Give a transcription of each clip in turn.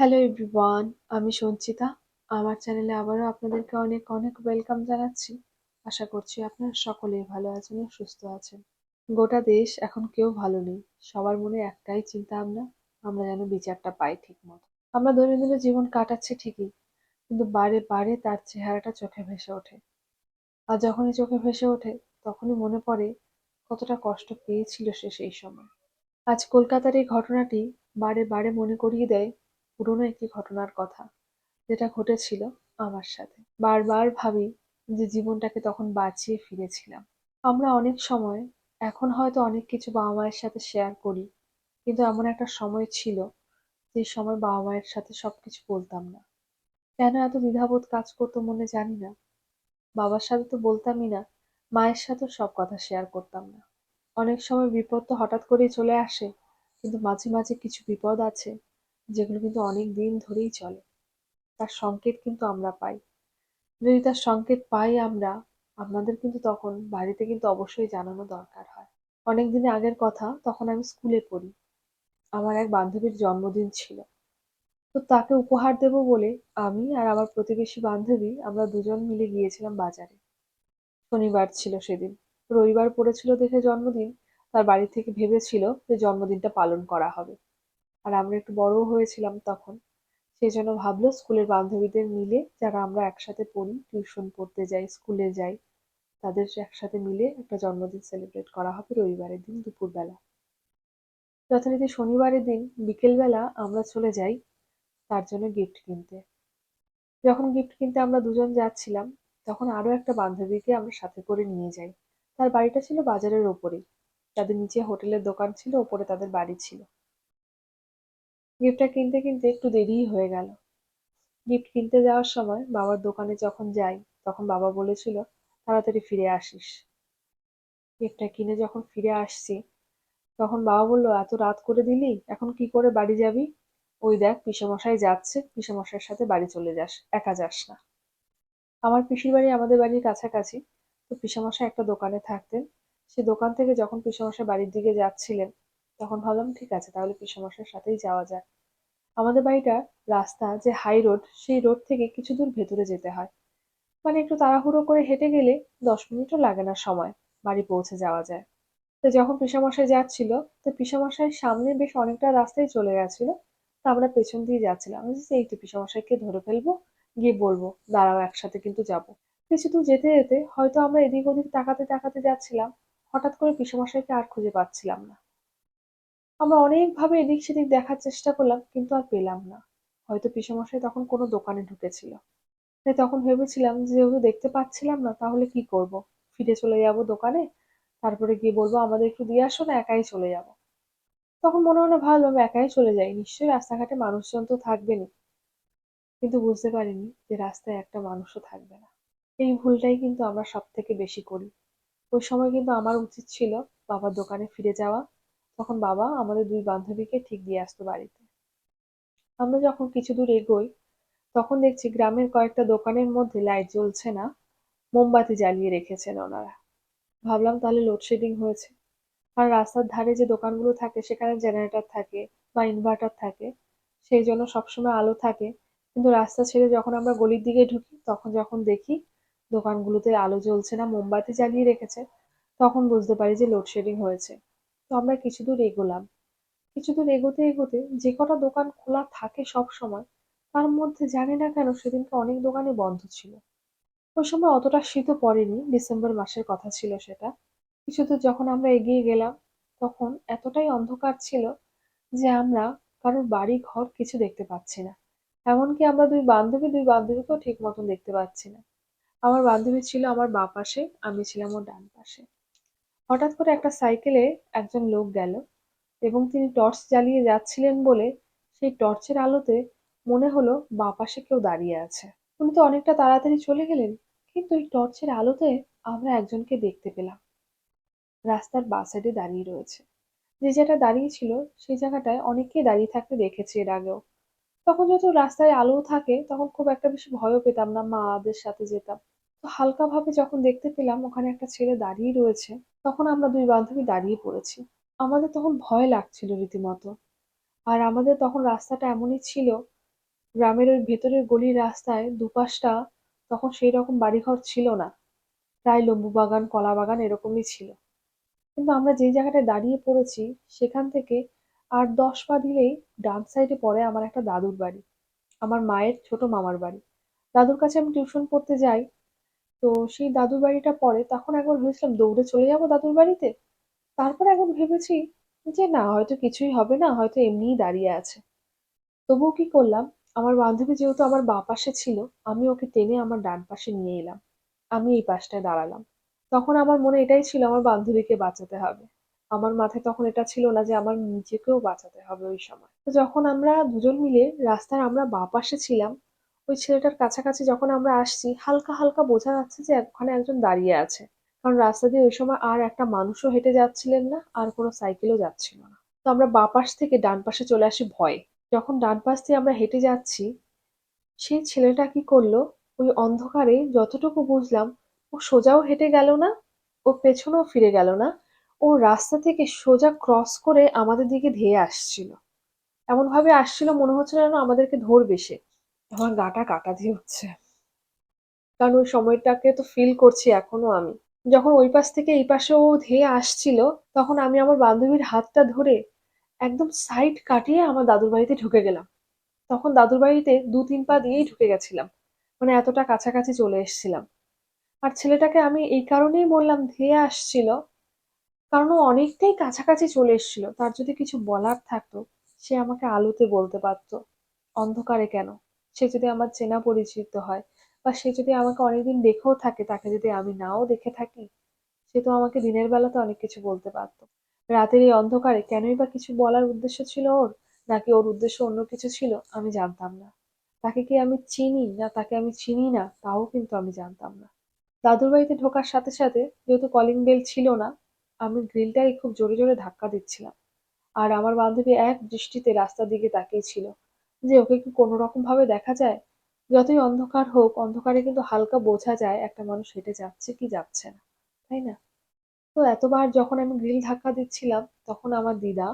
Hello everyone আমি সঞ্চিতা। আমার চ্যানেলে আবারও আপনাদেরকে অনেক অনেক ওয়েলকাম জানাচ্ছি। আশা করছি আপনারা সকলেই ভালো আছেন ও সুস্থ আছেন। গোটা দেশ এখন কেউ ভালো নেই। সবার মনে একটাই চিন্তা ভাবনা আমরা যেন বিচারটা পাই ঠিক মতো আমরা দৈনন্দিন জীবন কাটাচ্ছি ঠিকই, কিন্তু বারে বারে তার চেহারাটা চোখে ভেসে ওঠে। আর যখনই চোখে ভেসে ওঠে, তখনই মনে পড়ে কতটা কষ্ট পেয়েছিল সে সেই সময়। আজ কলকাতার এই ঘটনাটি বারে বারে মনে করিয়ে দেয় পুরনো একটি ঘটনার কথা, যেটা ঘটেছিল আমার সাথে। বারবার ভাবি যে জীবনটাকে তখন বাঁচিয়ে ফিরেছিলাম। আমরা অনেক সময়, এখন হয়তো অনেক কিছু বাবা মায়ের সাথে শেয়ার করি, কিন্তু এমন একটা সময় ছিল যে সময় বাবা মায়ের সাথে সবকিছু বলতাম না। কেন এত দ্বিধাবোধ কাজ করতো মনে জানি না। বাবার সাথে তো বলতামই না, মায়ের সাথেও সব কথা শেয়ার করতাম না। অনেক সময় বিপদ তো হঠাৎ করেই চলে আসে, কিন্তু মাঝে মাঝে কিছু বিপদ আছে যেগুলো কিন্তু অনেক দিন ধরেই চলে। তার সংকেত কিন্তু আমরা পাই। যদি তার সংকেত পাই আমরা আপনাদের কিন্তু তখন বাড়িতে কিন্তু অবশ্যই জানানো দরকার হয়। অনেক দিন আগের কথা, তখন আমি স্কুলে পড়ি। আমার এক বান্ধবীর জন্মদিন ছিল। তো তাকে উপহার দেব বলে আমি আর আমার প্রতিবেশী বান্ধবী আমরা দুজন মিলে গিয়েছিলাম বাজারে। শনিবার ছিল সেদিন। রবিবার পড়েছিল দেখে জন্মদিন। তার বাড়ি থেকে ভেবেছিল যে জন্মদিনটা পালন করা হবে। আর আমরা একটু বড়ও হয়েছিলাম তখন। সেই জন্য ভাবলো স্কুলের বান্ধবীদের মিলে যারা আমরা একসাথে পড়ি, টিউশন পড়তে যাই, স্কুলে যাই, তাদের একসাথে মিলে একটা জন্মদিন সেলিব্রেট করা হবে রবিবারের দিন দুপুরবেলা। যথারীতি শনিবারের দিন বিকেলবেলা আমরা চলে যাই তার জন্য গিফট কিনতে। যখন গিফট কিনতে আমরা দুজন যাচ্ছিলাম, তখন আরও একটা বান্ধবীকে আমরা সাথে করে নিয়ে যাই। তার বাড়িটা ছিল বাজারের ওপরেই। তাদের নিচে হোটেলের দোকান ছিল, ওপরে তাদের বাড়ি ছিল। গিফটটা কিনতে কিনতে একটু দেরিই হয়ে গেল। গিফট কিনতে যাওয়ার সময় বাবার দোকানে যখন যাই, তখন বাবা বলেছিল, তাড়াতাড়ি ফিরে আসিস। গিফটটা কিনে যখন ফিরে আসছি, তখন বাবা বলল, এত রাত করে দিলি, এখন কি করে বাড়ি যাবি? ওই দেখ, পিসেমশাই যাচ্ছে, পিসেমশাইয়ের সাথে বাড়ি চলে যাস, একা যাস না। আমার পিসির বাড়ি আমাদের বাড়ির কাছাকাছি। তো পিসেমশাই একটা দোকানে থাকতেন। সে দোকান থেকে যখন পিসেমশাই বাড়ির দিকে যাচ্ছিলেন তখন ভাবলাম, ঠিক আছে, তাহলে পিসেমশাইয়ের সাথেই যাওয়া যাক? আমাদের বাড়িটা রাস্তা যে হাই রোড সেই রোড থেকে কিছু দূর ভেতরে যেতে হয়। মানে একটু তাড়াহুড়ো করে হেঁটে গেলে দশ মিনিটও লাগে না সময় বাড়ি পৌঁছে যাওয়া যায়। তো যখন পিসামশাই যাচ্ছিল, তো পিসামশাইয়ের সামনে বেশ অনেকটা রাস্তায় চলে গেছিল, তো আমরা পেছন দিয়ে যাচ্ছিলাম। আমি এই তো পিসামশাইকে ধরে ফেলব, গিয়ে বলব, দাঁড়াও, একসাথে কিন্তু যাব। কিছু দূর যেতে যেতে হয়তো আমরা এদিক ওদিক তাকাতে তাকাতে যাচ্ছিলাম। হঠাৎ করে পিসামশাইকে আর খুঁজে পাচ্ছিলাম না। আমরা অনেকভাবে এদিক সেদিক দেখার চেষ্টা করলাম, কিন্তু আর পেলাম না। হয়তো পিসেমশাই তখন কোনো দোকানে ঢুকেছিল। তাই তখন ভেবেছিলাম, যেহেতু দেখতে পাচ্ছিলাম না, তাহলে কি করব? ফিরে চলে যাব দোকানে? তারপরে গিয়ে বলব, আমাদের একটু দিয়ে আসো, না একাই চলে যাব? তখন মনে মনে ভাবলাম, একাই চলে যাই। নিশ্চয়ই রাস্তাঘাটে মানুষজন তো থাকবেনই। কিন্তু বুঝতে পারিনি যে রাস্তায় একটা মানুষও থাকবে না। এই ভুলটাই কিন্তু আমরা সব থেকে বেশি করি। ওই সময় কিন্তু আমার উচিত ছিল, বাবার দোকানে ফিরে যাওয়া তখন বাবা আমাদের দুই বান্ধবীকে ঠিক দিয়ে আসতো বাড়িতে। আমরা যখন কিছু দূর এগোই, তখন দেখছি গ্রামের কয়েকটা দোকানের মধ্যে লাইট জ্বলছে না, মোমবাতি জ্বালিয়ে রেখেছেন ওনারা। ভাবলাম তাহলে লোডশেডিং হয়েছে। আর রাস্তার ধারে যে দোকানগুলো থাকে, সেখানে জেনারেটর থাকে বা ইনভার্টার থাকে, সেই জন্য সবসময় আলো থাকে। কিন্তু রাস্তা ছেড়ে যখন আমরা গলির দিকে ঢুকি, তখন যখন দেখি দোকানগুলোতে আলো জ্বলছে না, মোমবাতি জ্বালিয়ে রেখেছে, তখন বুঝতে পারি যে লোডশেডিং হয়েছে। আমরা কিছু দূর এগোলাম। কিছু দূর এগোতে এগোতে যে কটা দোকান খোলা থাকে সব সময়, তার মধ্যে জানি না কেন সেদিনকে অনেক দোকানে বন্ধ ছিল। ওই সময় অতটা শীতও পড়েনি, ডিসেম্বর মাসের কথা ছিল সেটা। কিছু দূর যখন আমরা এগিয়ে গেলাম, তখন এতটাই অন্ধকার ছিল যে আমরা কারোর বাড়ি, ঘর কিছু দেখতে পাচ্ছি না। এমনকি আমরা দুই বান্ধবী, দুই বান্ধবীকেও ঠিক মতন দেখতে পাচ্ছি না। আমার বান্ধবী ছিল আমার বাঁ পাশে, আমি ছিলাম ওর ডান পাশে। হঠাৎ করে একটা সাইকেলে একজন লোক গেল এবং তিনি টর্চ জ্বালিয়ে যাচ্ছিলেন বলে সেই টর্চের আলোতে মনে হলো বাঁ পাশে কেউ দাঁড়িয়ে আছে। উনি তো অনেকটা তাড়াতাড়ি চলে গেলেন, কিন্তু এই টর্চের আলোতে আমরা একজনকে দেখতে পেলাম। রাস্তার বাঁ সাইডে দাঁড়িয়ে রয়েছে। যে জায়গাটা দাঁড়িয়ে ছিল সেই জায়গাটায় অনেকেই দাঁড়িয়ে থাকতে দেখেছি এর আগেও। তখন যত রাস্তায় আলো থাকে, তখন খুব একটা বেশি ভয়ও পেতাম না মা মাদের সাথে যেতাম। তো হালকা ভাবে যখন দেখতে পেলাম ওখানে একটা ছেলে দাঁড়িয়ে রয়েছে, তখন আমরা দুই বান্ধবী দাঁড়িয়ে পড়েছি। আমাদের তখন ভয় লাগছিল রীতিমতো। আর আমাদের তখন রাস্তাটা এমনই ছিল, গ্রামের ওই ভেতরের গলির রাস্তায় দুপাশটা তখন সেই রকম বাড়িঘর ছিল না। প্রায় লেবু বাগান, কলা বাগান এরকমই ছিল। কিন্তু আমরা যেই জায়গাটায় দাঁড়িয়ে পড়েছি, সেখান থেকে আট দশ পা দিলেই ডান সাইডে পড়ে আমার একটা দাদুর বাড়ি, আমার মায়ের ছোট মামার বাড়ি। দাদুর কাছে আমি টিউশন পড়তে যাই তো সেই দাদুর বাড়িটা পরে তখন একবার ভেবেছিলাম দৌড়ে চলে যাব দাদুর বাড়িতে। তারপর এখন ভেবেছি যে না, হয়তো কিছুই হবে না, হয়তো এমনিই দাঁড়িয়ে আছে। তবুও কি করলাম, আমার বান্ধবী যেহেতু আমার বাঁ পাশে ছিল, আমি ওকে টেনে আমার ডান পাশে নিয়ে এলাম। আমি এই পাশটায় দাঁড়ালাম। তখন আমার মনে এটাই ছিল, আমার বান্ধবীকে বাঁচাতে হবে। আমার মাথায় তখন এটা ছিল না যে আমার নিজেকেও বাঁচাতে হবে ওই সময়। তো যখন আমরা দুজন মিলে রাস্তার আমরা বাঁ পাশে ছিলাম ওই ছেলেটার কাছাকাছি যখন আমরা আসছি, হালকা হালকা বোঝা যাচ্ছে যে ওখানে একজন দাঁড়িয়ে আছে। কারণ রাস্তা দিয়ে ওই সময় আর একটা মানুষও হেঁটে যাচ্ছিলেন না, আর কোনো সাইকেলও যাচ্ছিল না। তো আমরা বাঁ পাশ থেকে ডান পাশে চলে আসি ভয়ে। যখন ডান পাশ দিয়ে আমরা হেঁটে যাচ্ছি, সেই ছেলেটা কি করল? ওই অন্ধকারে যতটুকু বুঝলাম, ও সোজাও হেঁটে গেল না, ও পেছনেও ফিরে গেল না। ও রাস্তা থেকে সোজা ক্রস করে আমাদের দিকে ধেয়ে আসছিল। এমন ভাবে আসছিল মনে হচ্ছে যেন আমাদেরকে ধরবে সে। আমার গাটা কাটা দিয়ে উঠছে কারণ ওই সময়টাকে তো ফিল করছি এখনও আমি। যখন ওই পাশ থেকে এই পাশে ও ধেয়ে আসছিল, তখন আমি আমার বান্ধবীর হাতটা ধরে একদম সাইড কাটিয়ে আমার দাদুর বাড়িতে ঢুকে গেলাম। তখন দাদুর বাড়িতে দু তিন পা দিয়েই ঢুকে গেছিলাম। মানে এতটা কাছাকাছি চলে এসেছিলাম। আর ছেলেটাকে আমি এই কারণেই বললাম, ধেয়ে আসছিল কারণ ও অনেকটাই কাছাকাছি চলে এসেছিল। তার যদি কিছু বলার থাকতো, সে আমাকে আলোতে বলতে পারতো, অন্ধকারে কেন? সে যদি আমার চেনা পরিচিত হয় বা সে যদি আমাকে অনেকদিন দেখেও থাকে, তাকে যদি আমি নাও দেখে থাকি, সে তো আমাকে দিনের বেলাতে অনেক কিছু বলতে পারতো। রাতের এই অন্ধকারে কেনই বা কিছু বলার উদ্দেশ্য ছিল ওর, নাকি ওর উদ্দেশ্য অন্য কিছু ছিল, আমি জানতাম না। তাকে কি আমি চিনি, না তাকে আমি চিনি না, তাও কিন্তু আমি জানতাম না। দাদুর বাড়িতে ঢোকার সাথে সাথে যেহেতু কলিং বেল ছিল না, আমি গ্রিলটাই খুব জোরে জোরে ধাক্কা দিচ্ছিলাম। আর আমার বান্ধবী এক দৃষ্টিতে রাস্তার দিকে তাকিয়ে ছিল। যে ওকে কি কোনো রকম ভাবে দেখা যায়? যতই অন্ধকার হোক, অন্ধকারে কিন্তু হালকা বোঝা যায় একটা মানুষ হেঁটে যাচ্ছে কি যাচ্ছে না, তাই না? তো এতবার যখন আমি গ্রিল ধাক্কা দিচ্ছিলাম, তখন আমার দিদা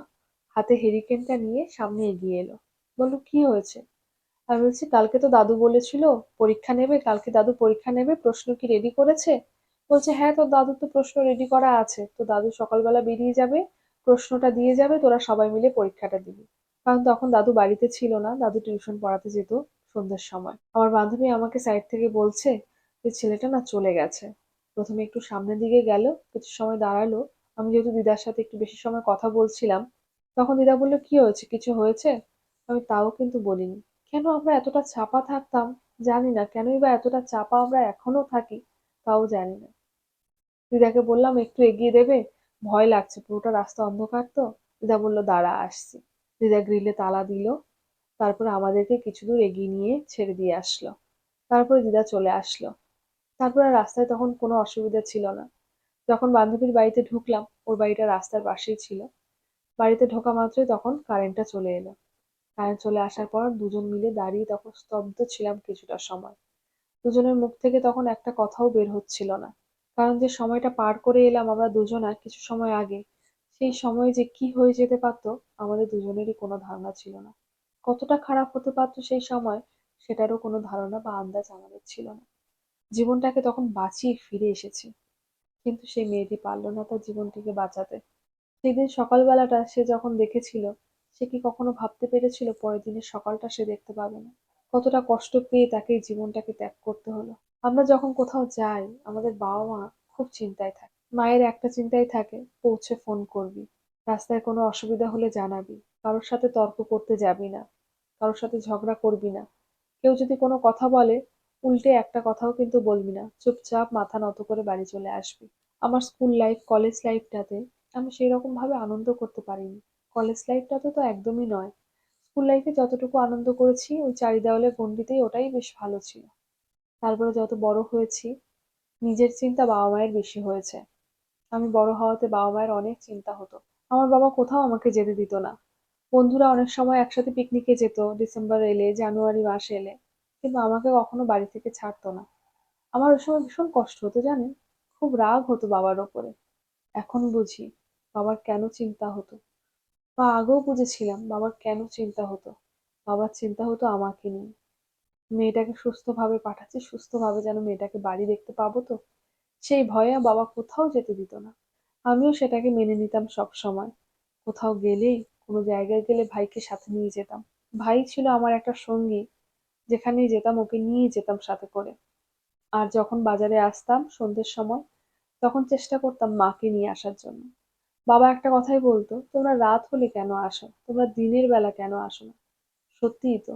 হাতে হেরিকেনটা নিয়ে সামনে এগিয়ে এলো। বলল, কি হয়েছে? আমি বলছি, কালকে তো দাদু বলেছিল, পরীক্ষা নেবে, কালকে দাদু পরীক্ষা নেবে, প্রশ্ন কি রেডি করেছে? বলছে হ্যাঁ তোর দাদুর তো প্রশ্ন রেডি করা আছে, তো দাদু সকালবেলা বেরিয়ে যাবে, প্রশ্নটা দিয়ে যাবে, তোরা সবাই মিলে পরীক্ষাটা দিবি। কারণ তখন দাদু বাড়িতে ছিল না, দাদু টিউশন পড়াতে যেত সন্ধ্যার সময়। আমার বান্ধবী আমাকে সাইড থেকে বলছে যে, ছেলেটা না চলে গেছে। প্রথমে একটু সামনের দিকে গেল, কিছু সময় দাঁড়াল। আমি যেহেতু দিদার সাথে একটু বেশি সময় কথা বলছিলাম, তখন দিদা বলল, কি হয়েছে? কিছু হয়েছে? আমি তাও কিন্তু বলিনি। কেন আমরা এতটা চাপা থাকতাম? জানি না। কেনই বা এতটা চাপা আমরা এখনও থাকি? তাও জানি না। দিদাকে বললাম, একটু এগিয়ে দেবে? ভয় লাগছে। পুরোটা রাস্তা অন্ধকার তো? দিদা বলল, দাঁড়া, আসছি। দিদা গ্রিলে তালা দিল। তারপর আমাদেরকে কিছু দূর এগিয়ে নিয়ে ছেড়ে দিয়ে আসলো। তারপরে দিদা চলে আসলো। তারপর আর রাস্তায় তখন কোনো অসুবিধা ছিল না। যখন বান্ধবীর বাড়িতে ঢুকলাম, ওর বাড়িটা রাস্তার পাশেই ছিল। বাড়িতে ঢোকা মাত্রই তখন কারেন্টটা চলে এলো। কারেন্ট চলে আসার পর দুজন মিলে দাঁড়িয়ে তখন স্তব্ধ ছিলাম কিছুটা সময়। দুজনের মুখ থেকে তখন একটা কথাও বের হচ্ছিল না। কারণ যে সময়টা পার করে এলাম আমরা দুজনা কিছু সময় আগে সেই সময়ে যে কি হয়ে যেতে পারতো, আমাদের দুজনেরই কোনো ধারণা ছিল না। কতটা খারাপ হতে পারতো সেই সময়, সেটারও কোনো ধারণা বা আন্দাজ আমাদের ছিল না। জীবনটাকে তখন বাঁচিয়ে ফিরে এসেছি। কিন্তু সেই মেয়েটি পারল না তার জীবনটিকে বাঁচাতে। সেদিন সকালবেলাটা সে যখন দেখেছিল, সে কি কখনো ভাবতে পেরেছিল পরের দিনের সকালটা সে দেখতে পাবে না? কতটা কষ্ট পেয়ে তাকে জীবনটাকে ত্যাগ করতে হলো। আমরা যখন কোথাও যাই, আমাদের বাবা মা খুব চিন্তায় থাকে। মায়ের একটা চিন্তাই থাকে, পৌঁছে ফোন করবি। রাস্তায় কোনো অসুবিধা হলে জানাবি। কারোর সাথে তর্ক করতে যাবি না। কারোর সাথে ঝগড়া করবি না। কেউ যদি কোনো কথা বলে, উল্টে একটা কথাও কিন্তু বলবি না। চুপচাপ মাথা নত করে বাড়ি চলে আসবি। আমার স্কুল লাইফ কলেজ লাইফটাতে আমি সেই রকম ভাবে আনন্দ করতে পারিনি। কলেজ লাইফটাতে তো একদমই নয়। স্কুল লাইফে যতটুকু আনন্দ করেছি, ওই চারি দেওয়ালের গণ্ডিতেই ওটাই বেশ ভালো ছিল। তারপরে যত বড় হয়েছি, নিজের চিন্তা বাবা মায়ের বেশি হয়েছে। আমি বড় হওয়াতে বাবা মায়ের অনেক চিন্তা হতো। আমার বাবা কোথাও আমাকে যেতে দিত না। বন্ধুরা অনেক সময় একসাথে পিকনিকে যেত, ডিসেম্বর এলে, জানুয়ারি মাস এলে। কিন্তু আমাকে কখনো বাড়ি থেকে ছাড়তো না। আমার ওই সময় ভীষণ কষ্ট হতো, জানেন? খুব রাগ হতো বাবার ওপরে। এখন বুঝি বাবার কেন চিন্তা হতো। বা আগেও বুঝেছিলাম বাবার কেন চিন্তা হতো। বাবার চিন্তা হতো আমাকে নিয়ে। মেয়েটাকে সুস্থভাবে পাঠাচ্ছি, সুস্থভাবে যেন মেয়েটাকে বাড়ি দেখতে পাবো তো। সেই ভয়ে বাবা কোথাও যেতে দিত না। আমিও সেটাকে মেনে নিতাম সব সময় কোথাও গেলেই, কোনো জায়গায় গেলে ভাইকে সাথে নিয়ে যেতাম। ভাই ছিল আমার একটা সঙ্গী, যেখানেই যেতাম ওকে নিয়ে যেতাম সাথে করে। আর যখন বাজারে আসতাম সন্ধ্যের সময়, তখন চেষ্টা করতাম মাকে নিয়ে আসার জন্য। বাবা একটা কথাই বলতো, তোমরা রাত হলে কেন আসো? তোমরা দিনের বেলা কেন আসো না? সত্যিই তো,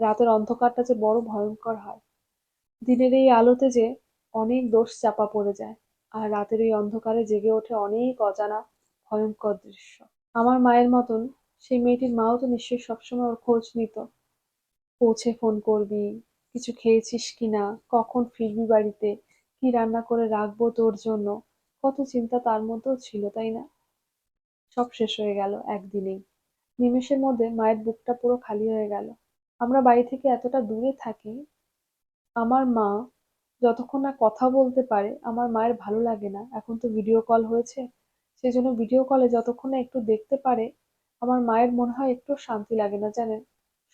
রাতের অন্ধকারটা যে বড় ভয়ঙ্কর হয়। দিনের এই আলোতে যে অনেক দোষ চাপা পড়ে যায়। আর রাতের এই অন্ধকারে জেগে ওঠে অনেক অজানা, ভয়ঙ্কর দৃশ্য। আমার মায়ের মতন, সেই মেয়েটির মাও তো নিশ্চয়ই সবসময় ওর খোঁজ নিত। পৌঁছে ফোন করবি, কিছু খেয়েছিস কিনা কখন ফিরবি বাড়িতে? কি রান্না করে রাখব তোর জন্য? কত চিন্তা তার মধ্যেও ছিল, তাই না? সব শেষ হয়ে গেল একদিনেই। নিমেষের মধ্যে মায়ের বুকটা পুরো খালি হয়ে গেল। আমরা বাড়ি থেকে এতটা দূরে থাকি? আমার মা যতক্ষণ না কথা বলতে পারে, আমার মায়ের ভালো লাগে না। এখন তো ভিডিও কল হয়েছে। সেই জন্য ভিডিও কলে যতক্ষণ না একটু দেখতে পারে, আমার মায়ের মনে হয় একটু শান্তি লাগে না, জানেন?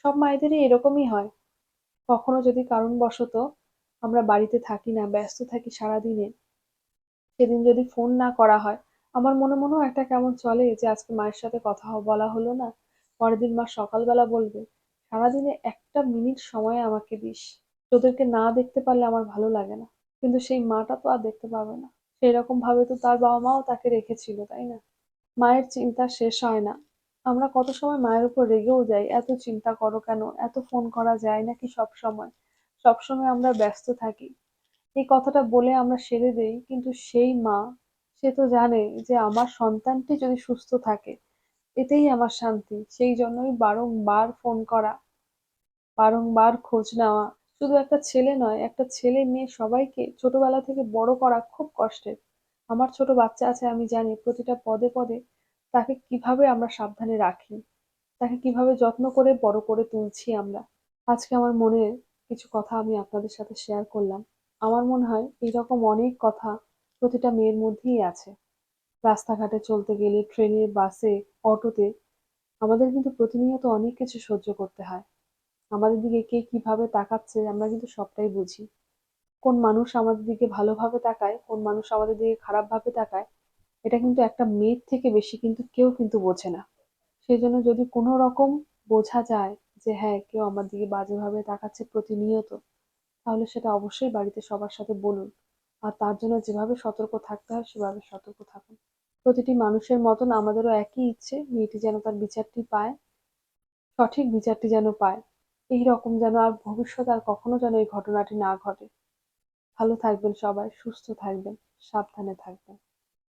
সব মায়েদেরই এরকমই হয়। কখনো যদি কারণবশত আমরা বাড়িতে থাকি না, ব্যস্ত থাকি সারাদিনে, সেদিন যদি ফোন না করা হয়, আমার মনে মনেও একটা কেমন চলে যে আজকে মায়ের সাথে কথা বলা হলো না। পরের দিন মা সকালবেলা বলবে, সারাদিনে একটা মিনিট সময় আমাকে দিস। তোদেরকে না দেখতে পারলে আমার ভালো লাগে না। কিন্তু সেই মাটা তো আর দেখতে পাবে না। সেই রকম ভাবে তো তার বাবা মাও তাকে রেখেছিল, তাই না? মায়ের চিন্তা শেষ হয় না। আমরা কত সময় মায়ের উপর রেগেও যাই, এত চিন্তা করো কেন? এত ফোন করা যায় নাকি সব সময়? সব সময় আমরা ব্যস্ত থাকি। এই কথাটা বলে আমরা সেরে দেই, কিন্তু সেই মা, সে তো জানে যে আমার সন্তানটি যদি সুস্থ থাকে, এতেই আমার শান্তি। সেই জন্যই বারংবার ফোন করা, বারংবার খোঁজ নেওয়া শুধু একটা ছেলে নয়, একটা ছেলে মেয়ে সবাইকে ছোটবেলা থেকে বড় করা খুব কষ্টের। আমার ছোট বাচ্চা আছে, আমি জানি প্রতিটা পদে পদে তাকে কীভাবে আমরা সাবধানে রাখি, তাকে কীভাবে যত্ন করে, বড় করে তুলছি আমরা। আজকে আমার মনের কিছু কথা আমি আপনাদের সাথে শেয়ার করলাম। আমার মনে হয় এইরকম অনেক কথা প্রতিটা মেয়ের মধ্যেই আছে। রাস্তাঘাটে চলতে গেলে ট্রেনে বাসে অটোতে আমাদের কিন্তু প্রতিনিয়ত অনেক কিছু সহ্য করতে হয়। আমাদের দিকে কে কীভাবে তাকাচ্ছে, আমরা কিন্তু সবটাই বুঝি। কোন মানুষ আমাদের দিকে ভালোভাবে তাকায়, কোন মানুষ আমাদের দিকে খারাপভাবে তাকায়, এটা কিন্তু একটা মেয়ের থেকে বেশি কিন্তু কেউ কিন্তু বোঝে না। সেই জন্য যদি কোনো রকম বোঝা যায় যে হ্যাঁ কেউ আমার দিকে বাজেভাবে তাকাচ্ছে প্রতিনিয়ত, তাহলে সেটা অবশ্যই বাড়িতে সবার সাথে বলুন। আর তার জন্য যেভাবে সতর্ক থাকতে হয়, সেভাবে সতর্ক থাকুন। প্রতিটি মানুষের মতন আমাদেরও একই ইচ্ছে, মেয়েটি যেন তার বিচারটি পায়, সঠিক বিচারটি যেন পায়। এই রকম যেন আর ভবিষ্যতে আর কখনো যেন এই ঘটনাটি না ঘটে। ভালো থাকবেন সবাই, সুস্থ থাকবেন, সাবধানে থাকবেন।